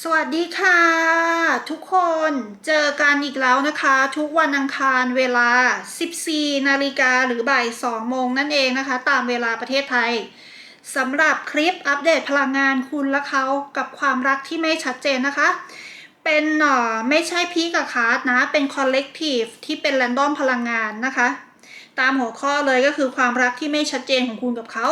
สวัสดีค่ะ ทุกคนเจอกันอีกแล้วนะคะ ทุกวันอังคารเวลา 14 นาฬิกาหรือบ่าย 2 โมงนั่นเองนะคะ ตามเวลาประเทศไทยสำหรับคลิปอัปเดตพลังงานคุณและเขากับความรักที่ไม่ชัดเจนนะคะ เป็นเอ่อไม่ใช่พีกับคาร์ดนะ เป็นคอลเลกทีฟที่เป็นแรนดอมพลังงานนะคะ ตามหัวข้อเลยก็คือความรักที่ไม่ชัดเจนของคุณกับเขา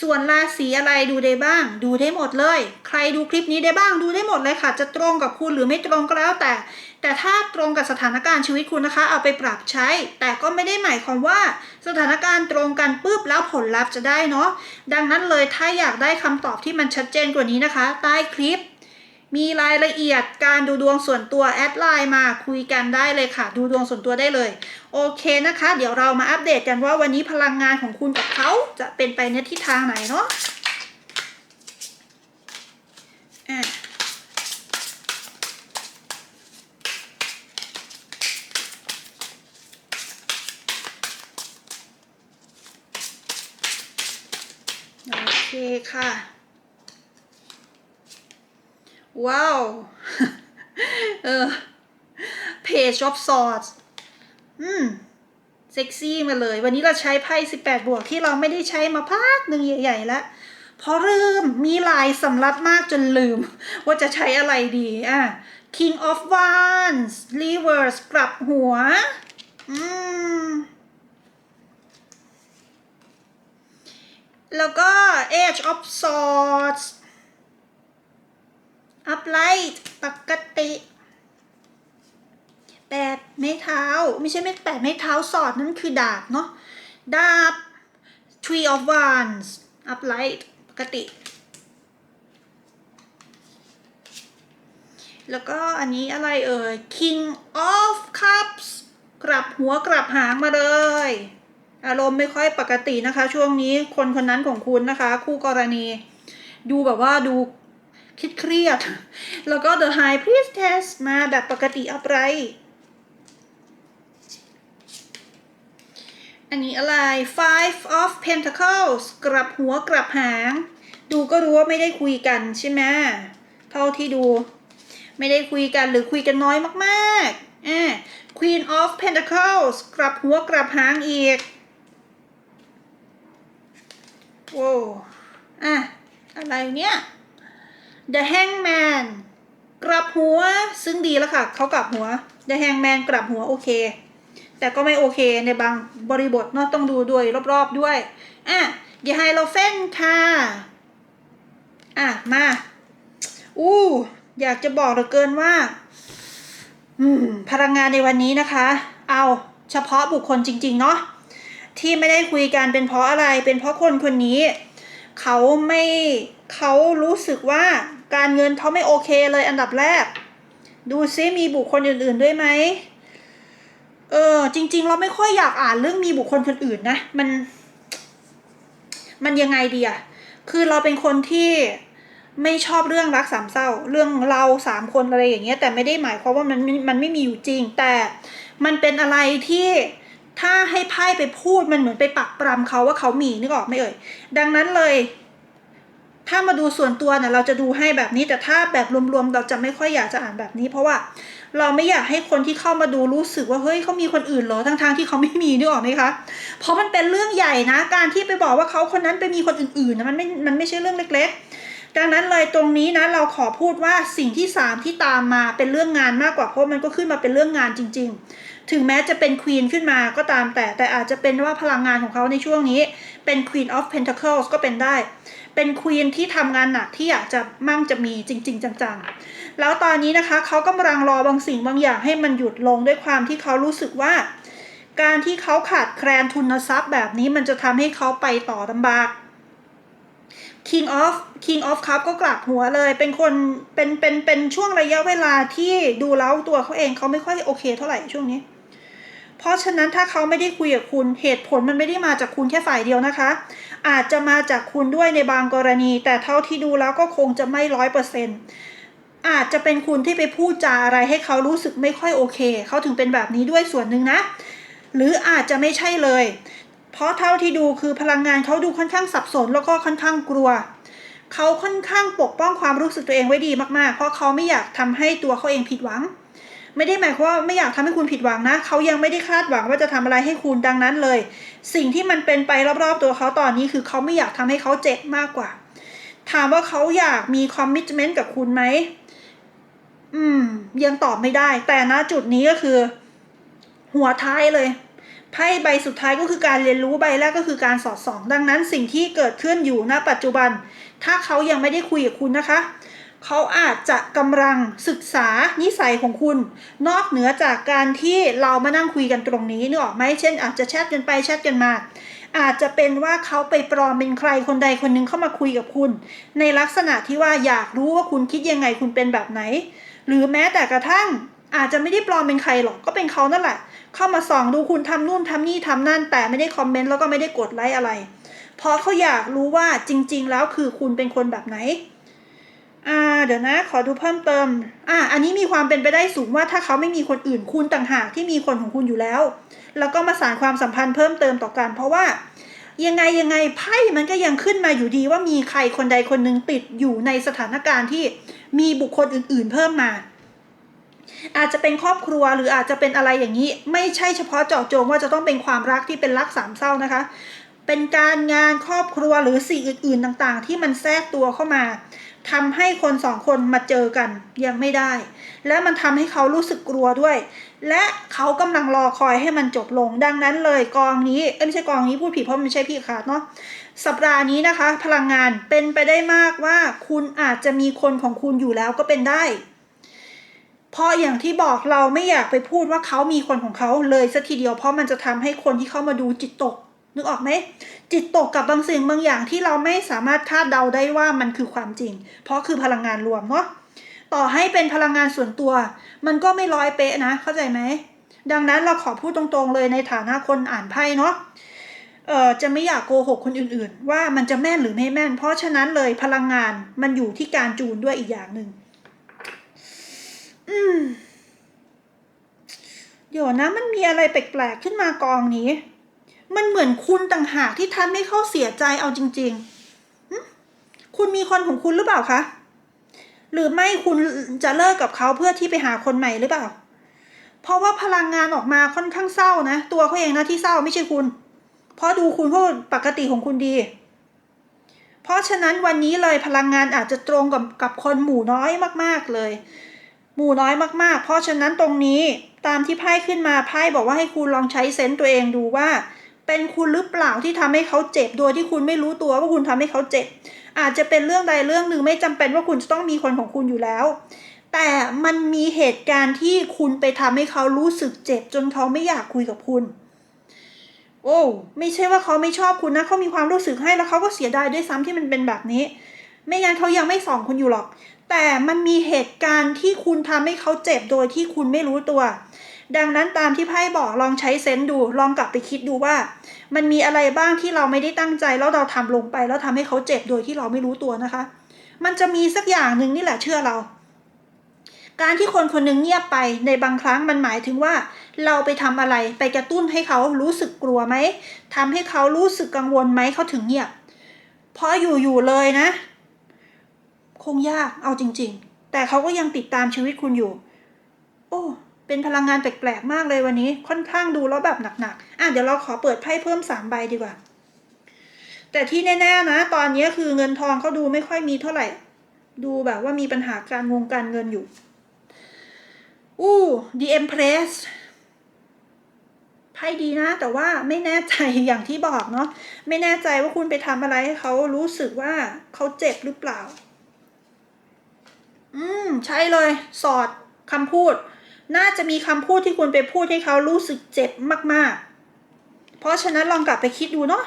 ส่วนราศีอะไรดูได้บ้าง ดูได้หมดเลย ใครดูคลิปนี้ได้บ้างดูได้หมดเลยค่ะ จะตรงกับคุณหรือไม่ตรงก็แล้วแต่ แต่ถ้าตรงกับสถานการณ์ชีวิตคุณนะคะ เอาไปปรับใช้ แต่ก็ไม่ได้หมายความว่าสถานการณ์ตรงกันปุ๊บแล้วผลลัพธ์จะได้เนาะดังนั้นเลยถ้าอยากได้คำตอบที่มันชัดเจนกว่านี้นะคะ ใต้คลิป มีรายละเอียดการดูดวงส่วนตัวแอดไลน์มาคุยกันได้เลยค่ะ ดูดวงส่วนตัวได้เลย โอเคนะคะ เดี๋ยวเรามาอัปเดตกันว่าวันนี้พลังงานของคุณกับเขาจะเป็นไปในทิศทางไหนเนาะโอเคค่ะ ว้าว เออ Page of Swords อืม เซ็กซี่มาเลย วันนี้เราใช้ไพ่18 บวกที่เราไม่ได้ใช้มาพักหนึ่งใหญ่ๆแล้วเพราะลืมมีลายสำรับมากจนลืม ว่าจะใช้อะไรดีอะ King of Wands Reverse กลับหัว อืม แล้วก็ Age of Swords upright ปกติแปดไม้เท้า ไม่ใช่ไม่แปดไม้เท้าสอดนั่นคือดาบเนาะดาบ tree of wands upright ปกติ แล้วก็อันนี้อะไรเอ่ย king of cups กลับหัวกลับหางมาเลย อารมณ์ไม่ค่อยปกตินะคะ ช่วงนี้คนคนนั้นของคุณนะคะ คู่กรณี ดูแบบว่าดู คิดเครียด แล้วก็ the high priestess มาแบบปกติอัปไร อันนี้อะไร five of pentacles กลับหัวกลับหาง ดูก็รู้ว่าไม่ได้คุยกันใช่ไหมเท่าที่ดู ไม่ได้คุยกันหรือคุยกันน้อยมากๆอ่า queen of pentacles กลับหัวกลับหางอีกโว้วอะอะไรเนี่ย The Hangman กลับหัวซึ่งดีแล้วค่ะเขากลับหัว The Hangman กลับหัวโอเค แต่ก็ไม่โอเคในบางบริบทเนาะต้องดูด้วยรอบๆด้วย อะ The Hierophant ค่ะ อะ มา อู้ อยากจะบอกเหลือเกินว่า อืม พลังงานในวันนี้นะคะ เอาเฉพาะบุคคลจริง ๆ เนาะที่ไม่ได้คุยกันเป็นเพราะอะไร เป็นเพราะคนคนนี้ เขาไม่เขารู้สึกว่า การเงินเขาไม่โอเคเลยอันดับแรก ดูซิมีบุคคลอื่นๆด้วยไหมเออจริง ๆ เราไม่ค่อยอยากอ่านเรื่องมีบุคคลคนอื่นนะ มัน มันยังไงดีอะคือเราเป็นคนที่ไม่ชอบเรื่องรักสามเศร้า เรื่องเราสามคนอะไรอย่างเงี้ย แต่ไม่ได้หมายความว่ามันมันไม่มีอยู่จริง แต่มันเป็นอะไรที่ถ้าให้ไพ่ไปพูดมันเหมือนไปปักปรำเขาว่าเขามีนึกออกไหมเอ่ยดังนั้นเลย ถ้ามาดูส่วนตัวเนี่ยเราจะดูให้แบบนี้แต่ถ้าแบบรวมๆเราจะไม่ค่อยอยากจะอ่านแบบนี้ เพราะว่าเราไม่อยากให้คนที่เข้ามาดูรู้สึกว่าเฮ้ยเขามีคนอื่นเหรอทั้งๆที่เขาไม่มีนึกออกไหมคะ เพราะมันเป็นเรื่องใหญ่นะ การที่ไปบอกว่าเขาคนนั้นไปมีคนอื่นๆนะมันไม่ มันไม่ใช่เรื่องเล็ก ๆ ดังนั้นเลยตรงนี้นะเราขอพูดว่าสิ่งที่สามที่ตามมาเป็นเรื่องงานมากกว่าเพราะมันก็ขึ้นมาเป็นเรื่องงานจริง ๆ ถึงแม้จะเป็นควีนขึ้นมาก็ตามแต่แต่อาจจะเป็นว่าพลังงานของเขาในช่วงนี้เป็น Queen of Pentacles ก็เป็นได้ เป็นควีนที่ทำงานหนักที่อยากจะมั่งจะมีจริง ๆ จังๆ แล้วตอนนี้นะคะเขากำลังรอบางสิ่งบางอย่างให้มันหยุดลงด้วยความที่เขารู้สึกว่า การที่เขาขาดแคลนทุนทรัพย์แบบนี้มันจะทำให้เขาไปต่อลำบาก King of King of Cup ก็กลับหัวเลย เป็นคนเป็นเป็นเป็นช่วงระยะเวลาที่ดูแล้วตัวเขาเองเขาไม่ค่อยโอเคเท่าไหร่ช่วงนี้ เพราะฉะนั้นถ้าเขาไม่ได้คุยกับคุณเหตุผลมันไม่ได้มาจากคุณแค่ฝ่ายเดียวนะคะ อาจจะมาจากคุณด้วยในบางกรณี แต่เท่าที่ดูแล้วก็คงจะไม่ร้อยเปอร์เซ็นต์อาจจะเป็นคุณที่ไปพูดจาอะไรให้เขารู้สึกไม่ค่อยโอเค เขาถึงเป็นแบบนี้ด้วยส่วนหนึ่งนะ หรืออาจจะไม่ใช่เลย เพราะเท่าที่ดูคือพลังงานเขาดูค่อนข้างสับสนแล้วก็ค่อนข้างกลัว เขาค่อนข้างปกป้องความรู้สึกตัวเองไว้ดีมากๆ เพราะเขาไม่อยากทำให้ตัวเขาเองผิดหวัง ไม่ได้หมายความว่าไม่อยากทำให้คุณผิดหวังนะ เขายังไม่ได้คาดหวังว่าจะทำอะไรให้คุณดังนั้นเลย สิ่งที่มันเป็นไปรอบๆตัวเขาตอนนี้คือเขาไม่อยากทำให้เขาเจ็บมากกว่า ถามว่าเขาอยากมีคอมมิชเมนต์กับคุณไหม อืม ยังตอบไม่ได้ แต่ณจุดนี้ก็คือ หัวท้ายเลยไพ่ใบสุดท้ายก็คือการเรียนรู้ใบแรกก็คือการสอดส่อง ดังนั้นสิ่งที่เกิดขึ้นอยู่ณปัจจุบัน ถ้าเขายังไม่ได้คุยกับคุณนะคะ เขาอาจจะกำลังศึกษานิสัยของคุณ นอกเหนือจากการที่เรามานั่งคุยกันตรงนี้นึกออกไหมเช่น อาจจะแชทกันไปแชทกันมา อาจจะเป็นว่าเขาไปปลอมเป็นใครคนใดคนหนึ่งเข้ามาคุยกับคุณ ในลักษณะที่ว่าอยากรู้ว่าคุณคิดยังไงคุณเป็นแบบไหน หรือแม้แต่กระทั่งอาจจะไม่ได้ปลอมเป็นใครหรอกก็เป็นเขานั่นแหละ เข้ามาส่องดูคุณทำนู่นทำนี่ทำนั่น แต่ไม่ได้คอมเมนต์แล้วก็ไม่ได้กดไลค์อะไร เพราะเขาอยากรู้ว่าจริง ๆ แล้วคือคุณเป็นคนแบบไหน อ่าเดี๋ยวนะ ขอดูเพิ่มเติม อ่าอันนี้มีความเป็นไปได้สูงว่าถ้าเขาไม่มีคนอื่นคุณต่างหากที่มีคนของคุณอยู่แล้ว แล้วก็มาสานความสัมพันธ์เพิ่มเติมต่อกัน เพราะว่ายังไงยังไงไพ่มันก็ยังขึ้นมาอยู่ดีว่ามีใครคนใดคนหนึ่งติดอยู่ในสถานการณ์ที่มีบุคคลอื่น ๆ เพิ่มมา อาจจะเป็นครอบครัวหรืออาจจะเป็นอะไรอย่างนี้ ไม่ใช่เฉพาะเจาะจงว่าจะต้องเป็นความรักที่เป็นรักสามเศร้านะคะ เป็นการงานครอบครัวหรือสิ่งอื่น ๆ ต่าง ๆ ที่มันแทรกตัวเข้ามา ทำให้คนสองคนมาเจอกันยังไม่ได้ และมันทำให้เขารู้สึกกลัวด้วย และเขากำลังรอคอยให้มันจบลง ดังนั้นเลยกองนี้เอ้ไม่ใช่กองนี้พูดผิดเพราะมันไม่ใช่พี่ขาดเนาะสัปดาห์นี้นะคะ พลังงานเป็นไปได้มากว่าคุณอาจจะมีคนของคุณอยู่แล้วก็เป็นได้เพราะอย่างที่บอกเราไม่อยากไปพูดว่าเขามีคนของเขาเลยสัทีเดียวเพราะมันจะทำให้คนที่เข้ามาดูจิตตก นึกออกไหมจิตตกกับบางสิ่งบางอย่างที่เราไม่สามารถคาดเดาได้ว่ามันคือความจริง เพราะคือพลังงานรวมเนาะต่อให้เป็นพลังงานส่วนตัว มันก็ไม่ร้อยเป๊ะนะ เข้าใจไหมดังนั้นเราขอพูดตรงๆเลยในฐานะคนอ่านไพ่เนาะเออจะไม่อยากโกหกคนอื่นๆ ว่ามันจะแม่นหรือไม่แม่น เพราะฉะนั้นเลยพลังงานมันอยู่ที่การจูนด้วยอีกอย่างหนึ่งอืมเดี๋ยวนะมันมีอะไรแปลกๆขึ้นมากองนี้ มันเหมือนคุณต่างหากที่ทำให้เขาเสียใจเอาจริงๆ คุณมีคนของคุณหรือเปล่าคะ หรือไม่คุณจะเลิกกับเขาเพื่อที่ไปหาคนใหม่หรือเปล่า เพราะว่าพลังงานออกมาค่อนข้างเศร้านะ ตัวเขาเองนะที่เศร้าไม่ใช่คุณ เพราะดูคุณเขาปกติของคุณดี เพราะฉะนั้นวันนี้เลยพลังงานอาจจะตรงกับกับคนหมู่น้อยมากๆเลย หมู่น้อยมากๆ เพราะฉะนั้นตรงนี้ตามที่ไพ่ขึ้นมาไพ่บอกว่าให้คุณลองใช้เซนต์ตัวเองดูว่า เป็นคุณหรือเปล่าที่ทำให้เขาเจ็บโดยที่คุณไม่รู้ตัวว่าคุณทำให้เขาเจ็บ อาจจะเป็นเรื่องใดเรื่องหนึ่งไม่จำเป็นว่าคุณจะต้องมีคนของคุณอยู่แล้ว แต่มันมีเหตุการณ์ที่คุณไปทำให้เขารู้สึกเจ็บ จนเขาไม่อยากคุยกับคุณ โอ้ไม่ใช่ว่าเขาไม่ชอบคุณนะเขามีความรู้สึกให้แล้วเขาก็เสียดายด้วยซ้ำที่มันเป็นแบบนี้ ไม่งั้นเขายังไม่ส่องคุณอยู่หรอก แต่มันมีเหตุการณ์ที่คุณทำให้เขาเจ็บโดยที่คุณไม่รู้ตัว ดังนั้นตามที่ไพ่บอกลองใช้เซนส์ดู ลองกลับไปคิดดูว่า มันมีอะไรบ้างที่เราไม่ได้ตั้งใจแล้วเราทำลงไป แล้วทำให้เขาเจ็บโดยที่เราไม่รู้ตัวนะคะ มันจะมีสักอย่างหนึ่งนี่แหละเชื่อเรา การที่คนคนหนึ่งเงียบไปในบางครั้งมันหมายถึงว่า เราไปทำอะไรไปกระตุ้นให้เขารู้สึกกลัวไหมทำให้เขารู้สึกกังวลไหมเขาถึงเงียบเพราะอยู่ๆเลยนะ คงยากเอาจริง ๆ แต่เขาก็ยังติดตามชีวิตคุณอยู่ โอ้ เป็นพลังงานแปลกๆมากเลยวันนี้ ค่อนข้างดูแล้วแบบหนักๆอะเดี๋ยวเราขอเปิดไพ่เพิ่มสามใบดีกว่า แต่ที่แน่ๆนะ ตอนนี้คือเงินทองเขาดูไม่ค่อยมีเท่าไหร่ ดูแบบว่ามีปัญหาการงงการเงินอยู่ อู้ The Empress ไพ่ดีนะ แต่ว่าไม่แน่ใจอย่างที่บอกเนาะไม่แน่ใจว่าคุณไปทำอะไรให้เขารู้สึกว่าเขาเจ็บหรือเปล่า อืม ใช่เลย สอดคำพูด น่าจะมีคำพูดที่คุณไปพูดให้เขารู้สึกเจ็บมาก ๆ เพราะฉะนั้นลองกลับไปคิดดูเนาะ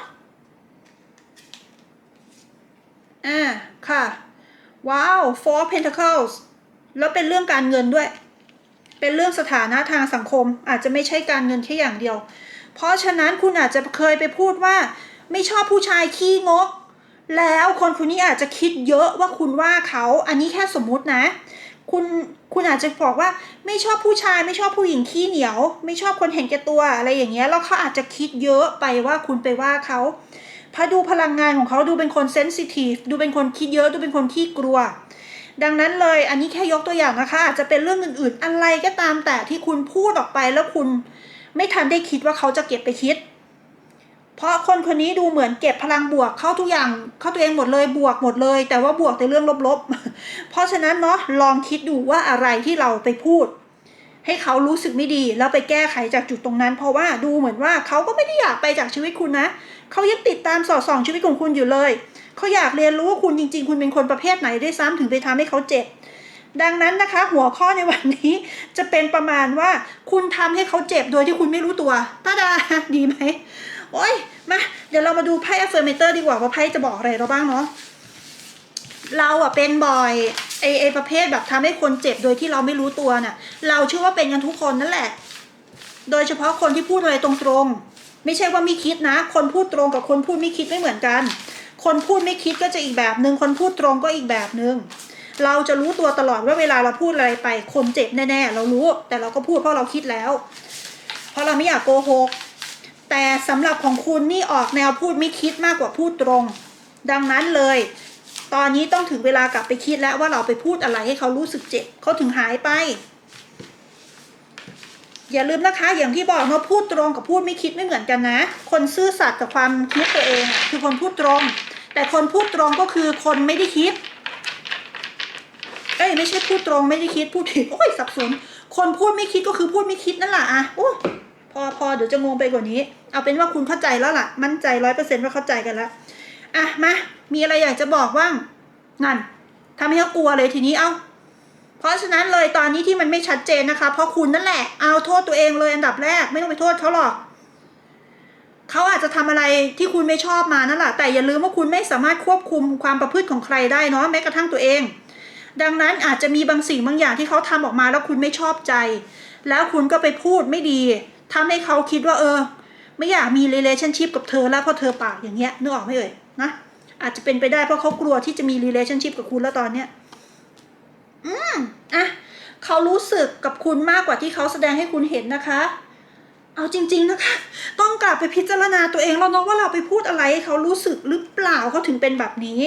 อ่าค่ะ ว้าว four pentacles แล้วเป็นเรื่องการเงินด้วย เป็นเรื่องสถานะทางสังคม อาจจะไม่ใช่การเงินแค่อย่างเดียว เพราะฉะนั้นคุณอาจจะเคยไปพูดว่า ไม่ชอบผู้ชายขี้งก แล้วคนคนนี้อาจจะคิดเยอะว่าคุณว่าเขา อันนี้แค่สมมุตินะ คุณคุณอาจจะบอกว่าไม่ชอบผู้ชายไม่ชอบผู้หญิงขี้เหนียว ไม่ชอบคนเห็นแก่ตัวอะไรอย่างเงี้ยแล้วเขาอาจจะคิดเยอะไปว่าคุณไปว่าเขาพอดูพลังงานของเขาดูเป็นคนเซนซิทีฟดูเป็นคนคิดเยอะดูเป็นคนขี้กลัว ดังนั้นเลยอันนี้แค่ยกตัวอย่างนะคะ อาจจะเป็นเรื่องอื่นๆ อะไรก็ตามแต่ที่คุณพูดออกไปแล้วคุณไม่ทันได้คิดว่าเขาจะเก็บไปคิด เพราะคนคนนี้ดูเหมือนเก็บพลังบวกเข้าทุกอย่างเข้าตัวเองหมดเลยบวกหมดเลย แต่ว่าบวกแต่เรื่องลบๆ เพราะฉะนั้นเนาะลองคิดดูว่าอะไรที่เราไปพูด ให้เขารู้สึกไม่ดี แล้วไปแก้ไขจากจุดตรงนั้น เพราะว่าดูเหมือนว่าเขาก็ไม่ได้อยากไปจากชีวิตคุณนะเขายังติดตามสอดส่องชีวิตของคุณอยู่เลยเขาอยากเรียนรู้ว่าคุณจริง ๆ คุณเป็นคนประเภทไหนได้วยซ้ำถึงไปทำให้เขาเจ็บดังนั้นนะคะ หัวข้อในวันนี้จะเป็นประมาณว่า คุณทำให้เขาเจ็บโดยที่คุณไม่รู้ตัวตาดาดีไหม โอ้ยมาเดี๋ยวเรามาดูไพ่ affirmator ดีกว่าว่าไพ่จะบอกอะไรเราบ้างเนาะเราอะเป็นบ่อยไอไอประเภทแบบทำให้คนเจ็บโดยที่เราไม่รู้ตัวน่ะ เราเชื่อว่าเป็นกันทุกคนนั่นแหละ โดยเฉพาะคนที่พูดอะไรตรงๆ ไม่ใช่ว่าไม่คิดนะ คนพูดตรงกับคนพูดไม่คิดไม่เหมือนกัน คนพูดไม่คิดก็จะอีกแบบหนึ่งคนพูดตรงก็อีกแบบหนึ่งเราจะรู้ตัวตลอดว่าเวลาเราพูดอะไรไป คนเจ็บแน่ๆเรารู้ แต่เราก็พูดเพราะเราคิดแล้ว เพราะเราไม่อยากโกหก แต่สำหรับของคุณนี่ออกแนวพูดไม่คิดมากกว่าพูดตรง ดังนั้นเลย ตอนนี้ต้องถึงเวลากลับไปคิดแล้วว่าเราไปพูดอะไรให้เขารู้สึกเจ็บเขาถึงหายไป อย่าลืมนะคะอย่างที่บอกเนาพูดตรงกับพูดไม่คิดไม่เหมือนกันนะ คนซื่อสัตย์กับความคิดตัวเองคือคนพูดตรง แต่คนพูดตรงก็คือคนไม่ได้คิดเอ้ยไม่ใช่พูดตรงไม่ได้คิดพูดผิดโอ้ยสับสนคนพูดไม่คิดก็คือพูดไม่คิดนั่นแหละอะโอ้ พอพอเดี๋ยวจะงงไปกว่านี้ เอาเป็นว่าคุณเข้าใจแล้วล่ะ มั่นใจร้อยเปอร์เซ็นต์ว่าเข้าใจกันแล้วอะมา มีอะไรอยากจะบอกบ้างนั่นทำให้เขากลัวเลยทีนี้เอาเพราะฉะนั้นเลยตอนนี้ที่มันไม่ชัดเจนนะคะ เพราะคุณนั่นแหละ เอาโทษตัวเองเลยอันดับแรกไม่ต้องไปโทษเขาหรอกเขาอาจจะทำอะไรที่คุณไม่ชอบมานั่นแหละแต่อย่าลืมว่าคุณไม่สามารถควบคุมความประพฤติของใครได้เนาะแม้กระทั่งตัวเอง ดังนั้นอาจจะมีบางสิ่งบางอย่างที่เขาทำออกมาแล้วคุณไม่ชอบใจ แล้วคุณก็ไปพูดไม่ดี ทำให้เขาคิดว่าเออ ไม่อยากมี relationship กับเธอแล้วเพราะเธอปากอย่างเงี้ยนึกออกไหมเอ่ยนะอาจจะเป็นไปได้เพราะเขากลัวที่จะมี relationship กับคุณแล้วตอนเนี้ยอืมอะเขารู้สึกกับคุณมากกว่าที่เขาแสดงให้คุณเห็นนะคะ เอาจริง ๆนะคะ ต้องกลับไปพิจารณาตัวเองแล้วเนาะว่าเราไปพูดอะไรให้เขารู้สึกหรือเปล่าเขาถึงเป็นแบบนี้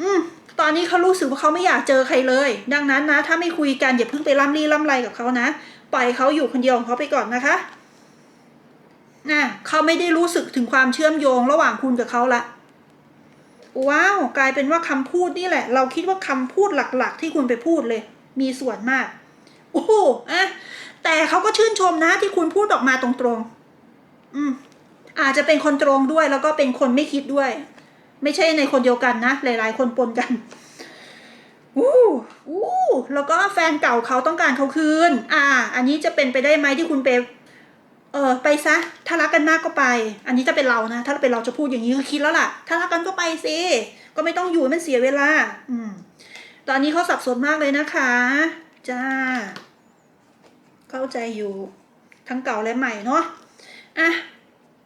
อืมตอนนี้เขารู้สึกว่าเขาไม่อยากเจอใครเลย ดังนั้นนะ ถ้าไม่คุยกันอย่าเพิ่งไปล่ำลี่ล่ำไรกับเขานะ ปล่อยเขาอยู่คนเดียวของเขาไปก่อนนะคะนะเขาไม่ได้รู้สึกถึงความเชื่อมโยงระหว่างคุณกับเขาละว้าวกลายเป็นว่าคำพูดนี่แหละ เราคิดว่าคำพูดหลักๆ ที่คุณไปพูดเลย มีส่วนมากโอ้โหอะแต่เขาก็ชื่นชมนะที่คุณพูดออกมาตรงๆ อืม อาจจะเป็นคนตรงด้วยแล้วก็เป็นคนไม่คิดด้วย ไม่ใช่ในคนเดียวกันนะ หลาย ๆ คนปนกัน อู้อู้แล้วก็แฟนเก่าเขาต้องการเขาคืน อ่า อันนี้จะเป็นไปได้ไหมที่คุณไปเออไปซะ ถ้ารักกันมากก็ไป อันนี้จะเป็นเรานะ ถ้าเป็นเราจะพูดอย่างนี้ก็คิดแล้วล่ะ ถ้ารักกันก็ไปสิ ก็ไม่ต้องอยู่มันเสียเวลา อืม ตอนนี้เขาสับสนมากเลยนะคะ จ้า เข้าใจอยู่ ทั้งเก่าและใหม่เนาะ อะ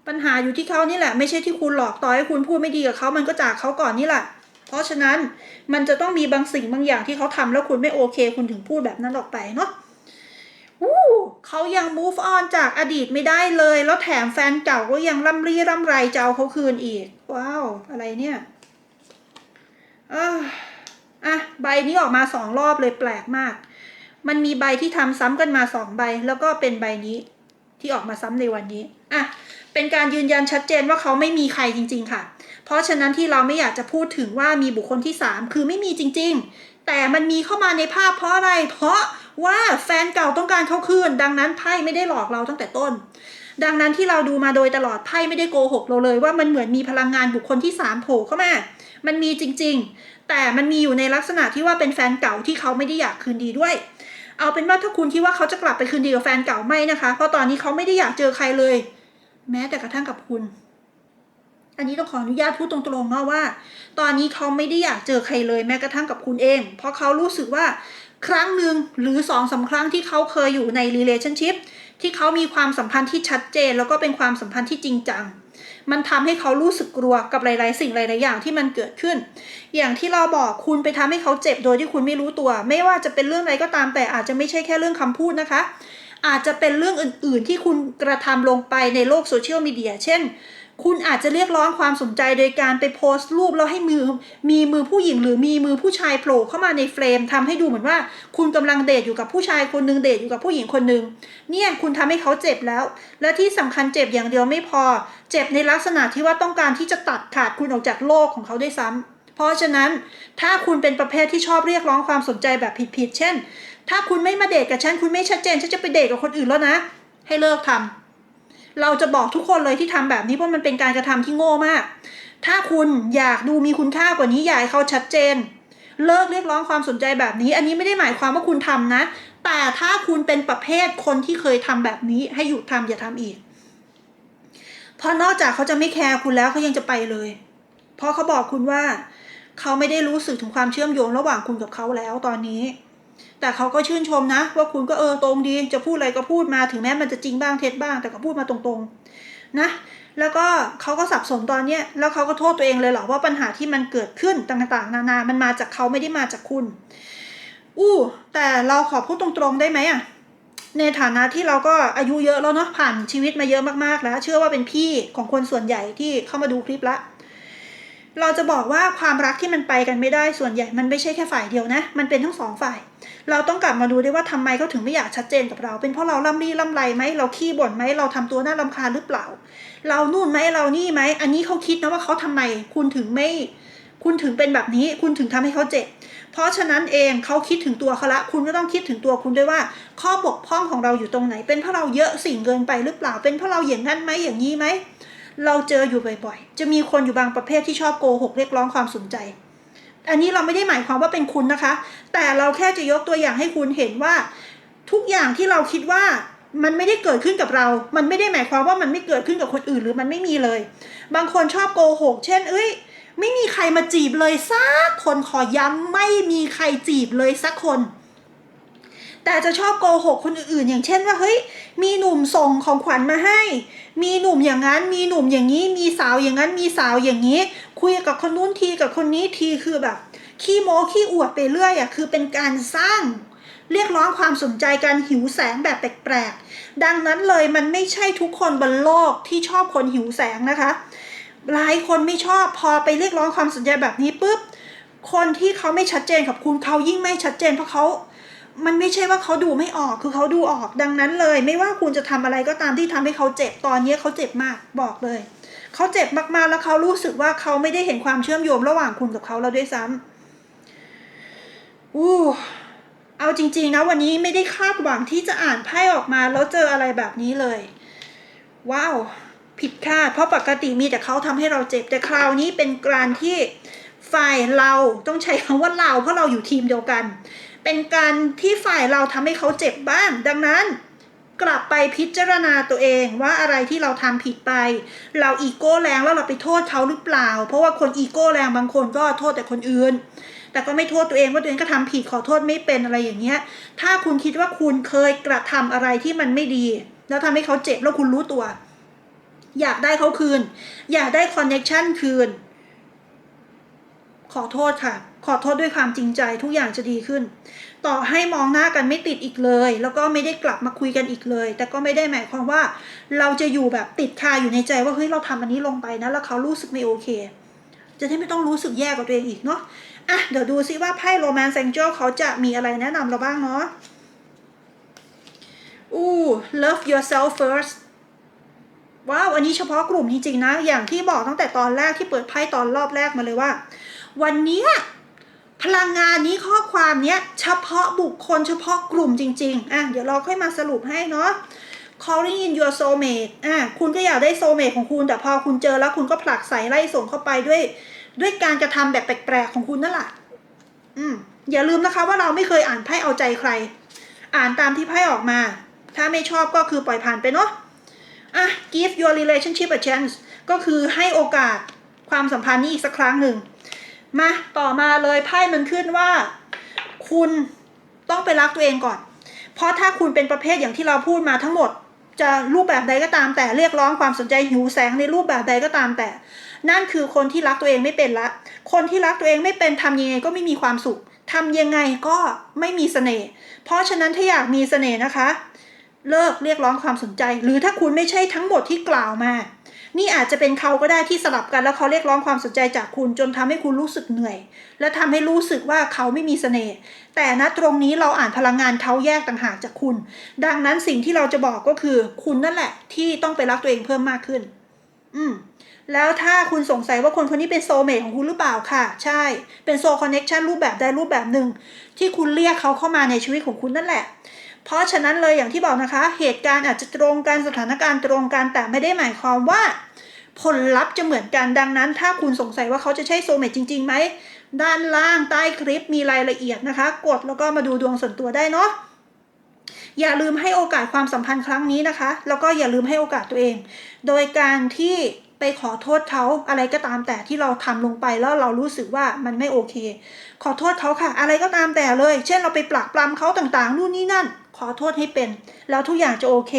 ปัญหาอยู่ที่เขานี่แหละ ไม่ใช่ที่คุณหรอก ต่อให้คุณพูดไม่ดีกับเขามันก็จากเขาก่อนนี่แหละ เพราะฉะนั้นมันจะต้องมีบางสิ่งบางอย่างที่เขาทำแล้วคุณไม่โอเค คุณถึงพูดแบบนั้นออกไปเนาะวู้เขายัง move on จากอดีตไม่ได้เลย แล้วแถมแฟนเก่าก็ยังร่ำรีร่ำไรจะเอาเขาคืนอีก ว้าว อะไรเนี่ยอะอะใบนี้ออกมาสองรอบเลยแปลกมาก มันมีใบที่ทำซ้ำกันมาสองใบ แล้วก็เป็นใบนี้ที่ออกมาซ้ำในวันนี้ อะ เป็นการยืนยันชัดเจนว่าเขาไม่มีใครจริง ๆ ค่ะ เพราะฉะนั้นที่เราไม่อยากจะพูดถึงว่ามีบุคคลที่สามคือไม่มีจริง ๆ แต่มันมีเข้ามาในภาพเพราะอะไร เพราะว่าแฟนเก่าต้องการเขาคืน ดังนั้นไพ่ไม่ได้หลอกเราตั้งแต่ต้น ดังนั้นที่เราดูมาโดยตลอดไพ่ไม่ได้โกหกเราเลยว่ามันเหมือนมีพลังงานบุคคลที่สามโผล่เข้ามา มันมีจริงๆ แต่มันมีอยู่ในลักษณะที่ว่าเป็นแฟนเก่าที่เขาไม่ได้อยากคืนดีด้วยเอาเป็นว่าถ้าคุณคิดว่าเขาจะกลับไปคืนดีกับแฟนเก่าไม่นะคะ เพราะตอนนี้เขาไม่ได้อยากเจอใครเลย แม้แต่กระทั่งกับคุณ อันนี้ต้องขออนุญาตพูดตรงๆเนาะว่า ตอนนี้เขาไม่ได้อยากเจอใครเลยแม้กระทั่งกับคุณเอง เพราะเขารู้สึกว่าครั้งหนึ่งหรือสองสาครั้งที่เขาเคยอยู่ใน relationship ที่เขามีความสัมพันธ์ที่ชัดเจน แล้วก็เป็นความสัมพันธ์ที่จริงจัง มันทำให้เขารู้สึกกลัวกับหลาย ๆ สิ่งหลาย ๆ อย่างที่มันเกิดขึ้น อย่างที่เราบอกคุณไปทำให้เขาเจ็บโดยที่คุณไม่รู้ตัว ไม่ว่าจะเป็นเรื่องอะไรก็ตาม แต่อาจจะไม่ใช่แค่เรื่องคำพูดนะคะ อาจจะเป็นเรื่องอื่น ๆ ที่คุณกระทำลงไปในโลกโซเชียลมีเดีย เช่น คุณอาจจะเรียกร้องความสนใจโดยการไปโพสต์รูปแล้วให้มือมีมือผู้หญิงหรือมีมือผู้ชายโผล่เข้ามาในเฟรมทำให้ดูเหมือนว่า คุณกำลังเดทอยู่กับผู้ชายคนหนึ่งเดทอยู่กับผู้หญิงคนหนึ่งเนี่ยคุณทำให้เขาเจ็บแล้ว และที่สำคัญเจ็บอย่างเดียวไม่พอ เจ็บในลักษณะที่ว่าต้องการที่จะตัดขาดคุณออกจากโลกของเขาด้วยซ้ำเพราะฉะนั้นถ้าคุณเป็นประเภทที่ชอบเรียกร้องความสนใจแบบผิดๆเช่น ถ้าคุณไม่มาเดทกับฉันคุณไม่ชัดเจนฉันจะไปเดทกับคนอื่นแล้วนะ ให้เลิกทำ เราจะบอกทุกคนเลยที่ทำแบบนี้เพราะมันเป็นการกระทำที่โง่มาก ถ้าคุณอยากดูมีคุณค่ากว่านี้อยากให้เขาชัดเจน เลิกเรียกร้องความสนใจแบบนี้ อันนี้ไม่ได้หมายความว่าคุณทำนะ แต่ถ้าคุณเป็นประเภทคนที่เคยทำแบบนี้ ให้หยุดทำอย่าทำอีก เพราะนอกจากเขาจะไม่แคร์คุณแล้วเขายังจะไปเลย เพราะเขาบอกคุณว่า เขาไม่ได้รู้สึกถึงความเชื่อมโยงระหว่างคุณกับเขาแล้วตอนนี้ แต่เขาก็ชื่นชมนะ ว่าคุณก็เออตรงดีจะพูดอะไรก็พูดมาถึงแม้มันจะจริงบ้างเท็จบ้าง แต่ก็พูดมาตรงๆนะแล้วก็เขาก็สับสนตอนเนี้ยแล้วเขาก็โทษตัวเองเลยเหรอว่าปัญหาที่มันเกิดขึ้นต่างๆ นานา มันมาจากเขาไม่ได้มาจากคุณ อู้แต่เราขอพูดตรงๆได้ไหมอะในฐานะที่เราก็อายุเยอะแล้วเนาะผ่านชีวิตมาเยอะมากๆแล้ว เชื่อว่าเป็นพี่ของคนส่วนใหญ่ที่เข้ามาดูคลิปละเราจะบอกว่าความรักที่มันไปกันไม่ได้ส่วนใหญ่ มันไม่ใช่แค่ฝ่ายเดียวนะ มันเป็นทั้งสองฝ่าย เราต้องกลับมาดูด้วยว่าทำไมเขาถึงไม่อยากชัดเจนกับเรา เป็นเพราะเราล่ำรี่ล่ำไรไหมเราขี้บ่นไหมเราทำตัวน่ารำคาหรือเปล่า เรานู่นไหมเรานี่ไหมอันนี้เขาคิดนะว่าเขาทำไมคุณถึงไม่ คุณถึงเป็นแบบนี้ คุณถึงทำให้เขาเจ็บเพราะฉะนั้นเองเขาคิดถึงตัวเขาละ คุณก็ต้องคิดถึงตัวคุณด้วยว่า ข้อบกพร่องของเราอยู่ตรงไหน เป็นเพราะเราเยอะสิ่งเกินไปหรือเปล่า เป็นเพราะเราอย่างนั้นไหมอย่างนี้ไหมเราเจออยู่บ่อยๆ จะมีคนอยู่บางประเภทที่ชอบโกหกเรียกร้องความสนใจ อันนี้เราไม่ได้หมายความว่าเป็นคุณนะคะ แต่เราแค่จะยกตัวอย่างให้คุณเห็นว่า ทุกอย่างที่เราคิดว่ามันไม่ได้เกิดขึ้นกับเรา มันไม่ได้หมายความว่ามันไม่เกิดขึ้นกับคนอื่นหรือมันไม่มีเลย บางคนชอบโกหก เช่น เอ้ย ไม่มีใครมาจีบเลยสักคนขอย้ำไม่มีใครจีบเลยสักคน แต่จะชอบโกหกคนอื่นๆ อย่างเช่นว่าเฮ้ยมีหนุ่มส่งของขวัญมาให้ มีหนุ่มอย่างนั้น มีหนุ่มอย่างนี้ มีสาวอย่างนั้น มีสาวอย่างนี้ คุยกับคนนู้นทีกับคนนี้ทีคือแบบขี้โม้ขี้อวดไปเรื่อยอะคือเป็นการสร้างเรียกร้องความสนใจการหิวแสงแบบแปลกๆ ดังนั้นเลยมันไม่ใช่ทุกคนบนโลกที่ชอบคนหิวแสงนะคะ หลายคนไม่ชอบพอไปเรียกร้องความสนใจแบบนี้ปุ๊บ คนที่เขาไม่ชัดเจนกับคุณเขายิ่งไม่ชัดเจนเพราะเขา มันไม่ใช่ว่าเขาดูไม่ออกคือเขาดูออกดังนั้นเลย ไม่ว่าคุณจะทำอะไรก็ตามที่ทำให้เขาเจ็บตอนนี้เขาเจ็บมากบอกเลยเขาเจ็บมากๆแล้วเขารู้สึกว่าเขาไม่ได้เห็นความเชื่อมโยงระหว่างคุณกับเขาแล้วด้วยซ้ำอู้เอาจริงๆนะวันนี้ไม่ได้คาดหวังที่จะอ่านไพ่ออกมาแล้วเจออะไรแบบนี้เลย ว้าว ผิดคาด เพราะปกติมีแต่เขาทำให้เราเจ็บแต่คราวนี้เป็นการที่ฝ่ายเราต้องใช้คำว่าเราเพราะเราอยู่ทีมเดียวกัน เป็นการที่ฝ่ายเราทำให้เขาเจ็บบ้าง ดังนั้นกลับไปพิจารณาตัวเองว่าอะไรที่เราทำผิดไป เราอีโก้แรงแล้วเราไปโทษเขาหรือเปล่า เพราะว่าคนอีโก้แรงบางคนก็โทษแต่คนอื่น แต่ก็ไม่โทษตัวเองว่าตัวเองก็ทำผิดขอโทษไม่เป็นอะไรอย่างเงี้ย ถ้าคุณคิดว่าคุณเคยกระทำอะไรที่มันไม่ดี แล้วทำให้เขาเจ็บแล้วคุณรู้ตัว อยากได้เขาคืน อยากได้คอนเน็ชันคืน ขอโทษค่ะ ขอโทษด้วยความจริงใจทุกอย่างจะดีขึ้น ต่อให้มองหน้ากันไม่ติดอีกเลย แล้วก็ไม่ได้กลับมาคุยกันอีกเลย แต่ก็ไม่ได้หมายความว่า เราจะอยู่แบบติดคาอยู่ในใจว่าเฮ้ยเราทำอันนี้ลงไปนะแล้วเขารู้สึกไม่โอเค จะได้ไม่ต้องรู้สึกแย่กับตัวเองอีกเนาะอะเดี๋ยวดูซิว่าไพ่โรแมนต์แองเจลเขาจะมีอะไรแนะนำเราบ้างเนาะอู้ love yourself first ว้าวอันนี้เฉพาะกลุ่มจริงๆนะ อย่างที่บอกตั้งแต่ตอนแรกที่เปิดไพ่ตอนรอบแรกมาเลยว่า วันเนี้ย พลังงานนี้ข้อความเนี้ยเฉพาะบุคคลเฉพาะกลุ่มจริง ๆ อะ เดี๋ยวเราค่อยมาสรุปให้เนาะ calling in your soulmate อะ คุณก็อยากได้ soulmate ของคุณ แต่พอคุณเจอแล้วคุณก็ผลักใส่ไล่ส่งเข้าไปด้วย ด้วยการกระทำแบบแปลกๆของคุณนั่นแหละอืม อย่าลืมนะคะว่าเราไม่เคยอ่านไพ่เอาใจใคร อ่านตามที่ไพ่ออกมา ถ้าไม่ชอบก็คือปล่อยผ่านไปเนาะ อะ give your relationship a chance ก็คือให้โอกาสความสัมพันธ์นี้อีกสักครั้งหนึ่ง มาต่อมาเลยไพ่มันขึ้นว่า คุณต้องไปรักตัวเองก่อน เพราะถ้าคุณเป็นประเภทอย่างที่เราพูดมาทั้งหมด จะรูปแบบใดก็ตามแต่เรียกร้องความสนใจหิวแสงในรูปแบบใดก็ตามแต่ นั่นคือคนที่รักตัวเองไม่เป็นละ คนที่รักตัวเองไม่เป็นทำยังไงก็ไม่มีความสุขทำยังไงก็ไม่มีเสน่ห์เพราะฉะนั้นถ้าอยากมีเสน่ห์นะคะ เลิกเรียกร้องความสนใจ หรือถ้าคุณไม่ใช่ทั้งหมดที่กล่าวมา นี่อาจจะเป็นเขาก็ได้ที่สลับกันแล้วเขาเรียกร้องความสนใจจากคุณจนทำให้คุณรู้สึกเหนื่อย และทำให้รู้สึกว่าเขาไม่มีเสน่ห์แต่ณตรงนี้เราอ่านพลังงานเขาแยกต่างหากจากคุณ ดังนั้นสิ่งที่เราจะบอกก็คือคุณนั่นแหละ ที่ต้องไปรักตัวเองเพิ่มมากขึ้น อืมแล้วถ้าคุณสงสัยว่าคนคนนี้เป็นโซเมทของคุณหรือเปล่าค่ะ ใช่ เป็นโซคอนเน็ชันรูปแบบใดรูปแบบหนึ่ง ที่คุณเรียกเขาเข้ามาในชีวิตของคุณนั่นแหละ เพราะฉะนั้นเลยอย่างที่บอกนะคะ เหตุการณ์อาจจะตรงกันสถานการณ์ตรงกันแต่ไม่ได้หมายความว่า ผลลัพธ์จะเหมือนกันดังนั้น ถ้าคุณสงสัยว่าเขาจะใช่โซเมทจริงๆไหมด้านล่างใต้คลิปมีรายละเอียดนะคะ กดแล้วก็มาดูดวงส่วนตัวได้เนาะอย่าลืมให้โอกาสความสัมพันธ์ครั้งนี้นะคะ แล้วก็อย่าลืมให้โอกาสตัวเอง โดยการที่ไปขอโทษเขาอะไรก็ตามแต่ที่เราทำลงไปแล้วเรารู้สึกว่ามันไม่โอเค ขอโทษเขาค่ะ อะไรก็ตามแต่เลย เช่นเราไปปลักปลำเขาต่างๆนู่นนี่นั่น ขอโทษให้เป็น แล้วทุกอย่างจะโอเค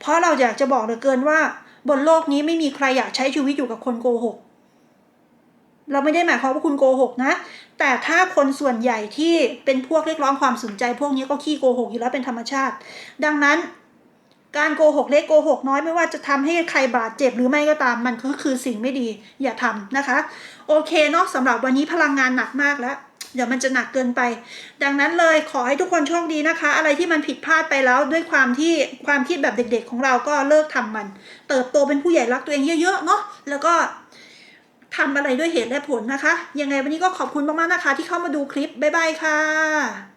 เพราะเราอยากจะบอกเหลือเกินว่า บนโลกนี้ไม่มีใครอยากใช้ชีวิตอยู่กับคนโกหก เราไม่ได้หมายความว่าคุณโกหกนะ แต่ถ้าคนส่วนใหญ่ที่เป็นพวกเรียกร้องความสนใจ พวกนี้ก็ขี้โกหกอยู่แล้วเป็นธรรมชาติ ดังนั้นการโกหกเล็กโกหกน้อยไม่ว่าจะทำให้ใครบาดเจ็บหรือไม่ก็ตามมันก็คือสิ่งไม่ดีอย่าทำนะคะ โอเคเนาะสำหรับวันนี้พลังงานหนักมากแล้ว เดี๋ยวมันจะหนักเกินไป ดังนั้นเลยขอให้ทุกคนโชคดีนะคะ อะไรที่มันผิดพลาดไปแล้วด้วยความที่ความคิดแบบเด็กๆ ของเราก็เลิกทำมัน เติบโตเป็นผู้ใหญ่รักตัวเองเยอะๆเนาะแล้วก็ทำอะไรด้วยเหตุและผลนะคะ ยังไงวันนี้ก็ขอบคุณมากๆนะคะ ที่เข้ามาดูคลิป บ๊ายบายค่ะ